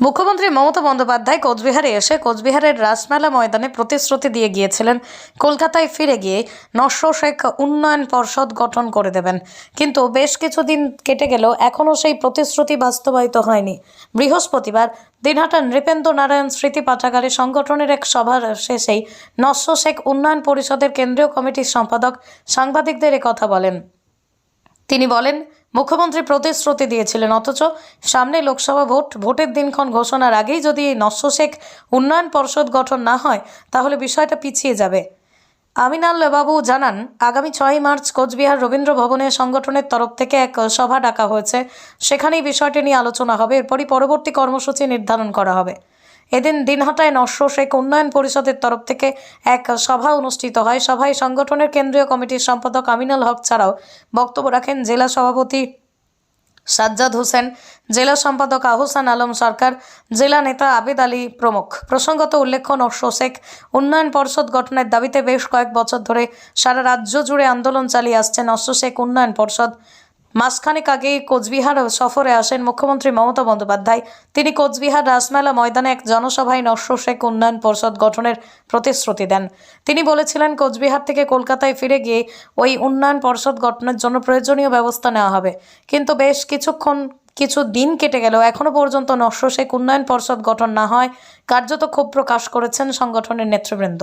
মুখ্যমন্ত্রী মমতা বন্দ্যোপাধ্যায় কোচবিহারে এসে কোচবিহারের রাসমেলা ময়দানে প্রতিশ্রুতি দিয়ে গিয়েছিলেন। কলকাতায় ফিরে গিয়ে নস্য শেখ উন্নয়ন পর্ষদ গঠন করে দেবেন। কিন্তু বেশ কিছুদিন কেটে গেলেও এখনও সেই প্রতিশ্রুতি বাস্তবায়িত হয়নি। বৃহস্পতিবার দিনহাটা নৃপেন্দ্র নারায়ণ স্মৃতি পাঠাগারে সংগঠনের এক সভার শেষেই নস্য শেখ উন্নয়ন পরিষদের কেন্দ্রীয় কমিটির সম্পাদক সাংবাদিকদের কথা বলেন। তিনি বলেন মুখ্যমন্ত্রী প্রতিশ্রুতি দিয়েছিলেন, অথচ সামনে লোকসভা ভোট, ভোটের দিনক্ষণ ঘোষণার আগেই যদি এই নস্য শেখ উন্নয়ন পর্ষদ গঠন না হয়, তাহলে বিষয়টা পিছিয়ে যাবে। আমিনাল বাবু জানান, আগামী ছয়ই মার্চ কোচবিহার রবীন্দ্র ভবনে সংগঠনের তরফ থেকে এক সভা ডাকা হয়েছে। সেখানেই বিষয়টি নিয়ে আলোচনা হবে। এরপরই পরবর্তী কর্মসূচি নির্ধারণ করা হবে। এদিন দিনহাটায় নস্য শেখ উন্নয়ন পরিষদের তরফ থেকে এক সভা অনুষ্ঠিত হয়। সভায় সংগঠনের কেন্দ্রীয় কমিটির সম্পাদক আমিনুল হক ছাড়াও বক্তব্য রাখেন জেলা সভাপতি সাজ্জাদ হোসেন, জেলা সম্পাদক আহসান আলম সরকার, জেলা নেতা আবেদ আলী প্রমুখ। প্রসঙ্গত উল্লেখ্য নস্য শেখ উন্নয়ন পর্ষদ গঠনের দাবিতে বেশ কয়েক বছর ধরে সারা রাজ্য জুড়ে আন্দোলন চালিয়ে আসছে নস্য শেখ উন্নয়ন পর্ষদ। মাসখানেক আগেই কোচবিহার সফরে আসেন মুখ্যমন্ত্রী মমতা বন্দ্যোপাধ্যায়। তিনি কোচবিহার রাসমেলা ময়দানে এক জনসভায় নস্য শেখ উন্নয়ন পরিষদ গঠনের প্রতিশ্রুতি দেন। তিনি বলেছিলেন, কোচবিহার থেকে কলকাতায় ফিরে গিয়ে ওই উন্নয়ন পর্ষদ গঠনের জন্য প্রয়োজনীয় ব্যবস্থা নেওয়া হবে। কিন্তু বেশ কিছুক্ষণ, কিছু দিন কেটে গেলেও এখনও পর্যন্ত নস্য শেখ উন্নয়ন পর্ষদ গঠন না হয়, কার্যত ক্ষোভ প্রকাশ করেছেন সংগঠনের নেতৃবৃন্দ।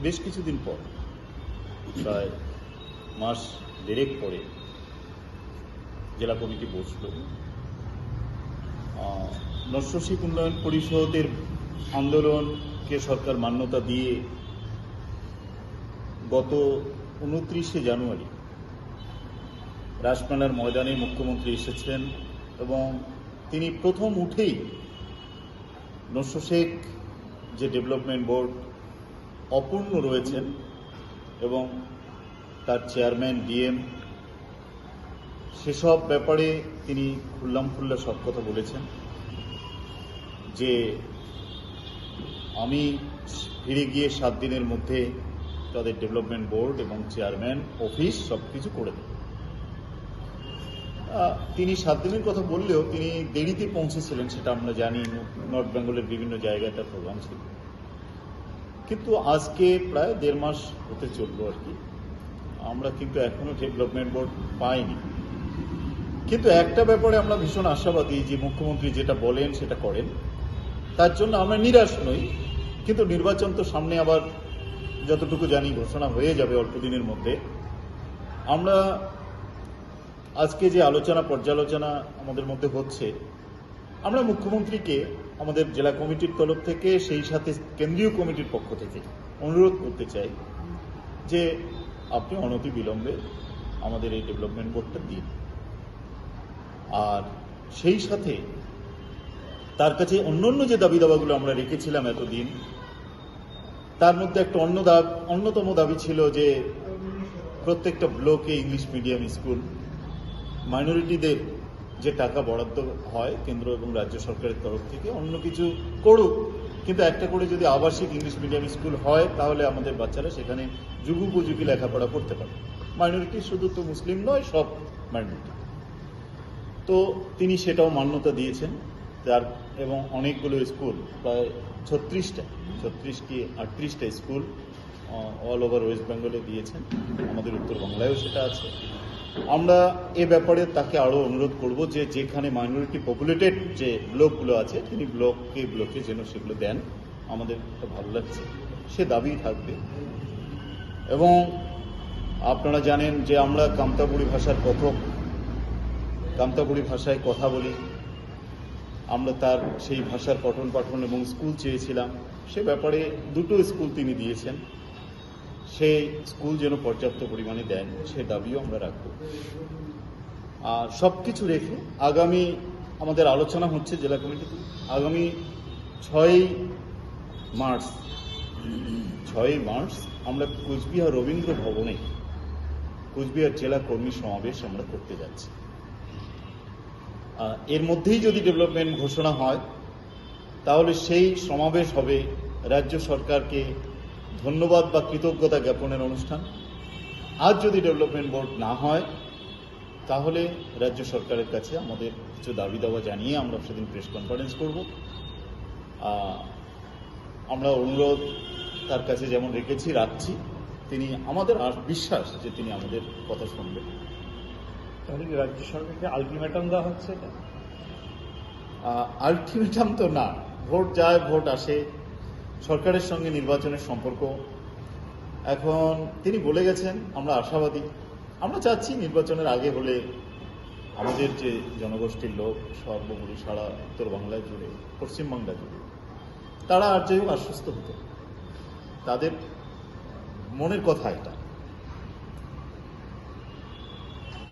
বেশ কিছুদিন পর প্রায় মাস দেড়েক পরে জেলা কমিটি বসল। আহ, নস্য শিখ উন্নয়ন পরিষদের আন্দোলনকে সরকার মান্যতা দিয়ে গত উনত্রিশে জানুয়ারি রাসমেলার ময়দানে মুখ্যমন্ত্রী এসেছেন এবং তিনি প্রথম উঠেই নস্য শেখ যে ডেভেলপমেন্ট বোর্ড অপূর্ণ রয়েছেন এবং তার চেয়ারম্যান ডিএম সেসব ব্যাপারে তিনি খুল্লাম খুল্লা সব কথা বলেছেন যে আমি ফিরে গিয়ে সাত দিনের মধ্যে তাদের ডেভেলপমেন্ট বোর্ড এবং চেয়ারম্যান অফিস সব কিছু করে আহ, তিনি সাত দিনের কথা বললেও তিনি দেরিতে পৌঁছেছিলেন সেটা আমরা জানি। নর্থ বেঙ্গলের বিভিন্ন জায়গায় তার প্রোগ্রাম ছিল। কিন্তু আজকে প্রায় দেড় মাস হতে চলল আর কি। আমরা কিন্তু এখনও ডেভেলপমেন্ট বোর্ড পাইনি। কিন্তু একটা ব্যাপারে আমরা ভীষণ আশাবাদী যে মুখ্যমন্ত্রী যেটা বলেন, সেটা করেন। তার জন্য আমরা নিরাশ নই। কিন্তু নির্বাচন তো সামনে আবার যতটুকু জানি ঘোষণা হয়ে যাবে অল্প দিনের মধ্যে। আমরা আজকে যে আলোচনা, পর্যালোচনা আমাদের মধ্যে হচ্ছে আমরা মুখ্যমন্ত্রীকে আমাদের জেলা কমিটির তরফ থেকে সেই সাথে কেন্দ্রীয় কমিটির পক্ষ থেকে অনুরোধ করতে চাই যে আপনি অনতি বিলম্বে আমাদের এই ডেভেলপমেন্ট বোর্ডটা দিন। আর সেই সাথে তার কাছে অন্যান্য যে দাবি দাবাগুলো আমরা রেখেছিলাম এতদিন, তার মধ্যে একটা অন্য দাব, অন্যতম দাবি ছিল যে প্রত্যেকটা ব্লকে ইংলিশ মিডিয়াম স্কুল, মাইনরিটিদের যে টাকা বরাদ্দ হয় কেন্দ্র এবং রাজ্য সরকারের তরফ থেকে অন্য কিছু করুক। কিন্তু একটা করে যদি আবাসিক ইংলিশ মিডিয়াম স্কুল হয়, তাহলে আমাদের বাচ্চারা সেখানে যুগোপযোগী লেখাপড়া করতে পারে মাইনরিটি শুধু তো মুসলিম নয়, সব মাইনরিটি তো তিনি সেটাও মান্যতা দিয়েছেন। তার এবং অনেকগুলো স্কুল, প্রায় ছত্রিশটা, ছত্রিশটি, আটত্রিশটা স্কুল অল ওভার ওয়েস্ট বেঙ্গলে দিয়েছেন। আমাদের উত্তর বাংলায়ও সেটা আছে। আমরা এ ব্যাপারে তাকে আরও অনুরোধ করব যে যেখানে মাইনরিটি পপুলেটেড যে ব্লকগুলো আছে, তিনি ব্লকে ব্লকে যেন সেগুলো দেন। আমাদের এটা ভালো লাগছে। সে দাবি থাকবে। এবং আপনারা জানেন যে আমরা কামতাপুরি ভাষার কথক। কামতাপুরি ভাষায় কথা বলি। আমরা তার সেই ভাষার পঠন পাঠন এবং স্কুল চেয়েছিলাম। সে ব্যাপারে দুটো স্কুল তিনি দিয়েছেন। সেই স্কুল যেন পর্যাপ্ত পরিমাণে দেন সে দাবিও আমরা রাখব। আর সব কিছু রেখে আগামী আমাদের আলোচনা হচ্ছে জেলা কমিটিতে আগামী ছয়ই মার্চ ছয়ই মার্চ আমরা কুচবিহার রবীন্দ্র ভবনে কোচবিহার জেলা কর্মী সমাবেশ আমরা করতে যাচ্ছি। এর মধ্যেই যদি ডেভেলপমেন্ট ঘোষণা হয়, তাহলে সেই সমাবেশ হবে রাজ্য সরকারকে ধন্যবাদ বা কৃতজ্ঞতা জ্ঞাপনের অনুষ্ঠান। আজ যদি ডেভেলপমেন্ট বোর্ড না হয় তাহলে রাজ্য সরকারের কাছে আমাদের কিছু দাবি দাওয়া জানিয়ে আমরা সেদিন প্রেস কনফারেন্স করব। আমরা অনুরোধ তার কাছে যেমন রেখেছি রাখছি তিনি আমাদের আর বিশ্বাস যে তিনি আমাদের কথা শুনবেন। তাহলে কি রাজ্য সরকারকে আলটিমেটাম দেওয়া হচ্ছে আলটিমেটাম তো না ভোট যায় ভোট আসে সরকারের সঙ্গে নির্বাচনের সম্পর্ক। এখন তিনি বলে গেছেন, আমরা আশাবাদী। আমরা চাচ্ছি নির্বাচনের আগে হলে আমাদের যে জনগোষ্ঠীর লোক, সর্বোপরি সারা উত্তর বাংলায় জুড়ে পশ্চিমবাংলা জুড়ে, তারা আর যাই হোক আশ্বস্ত হতো। তাদের মনের কথা এটা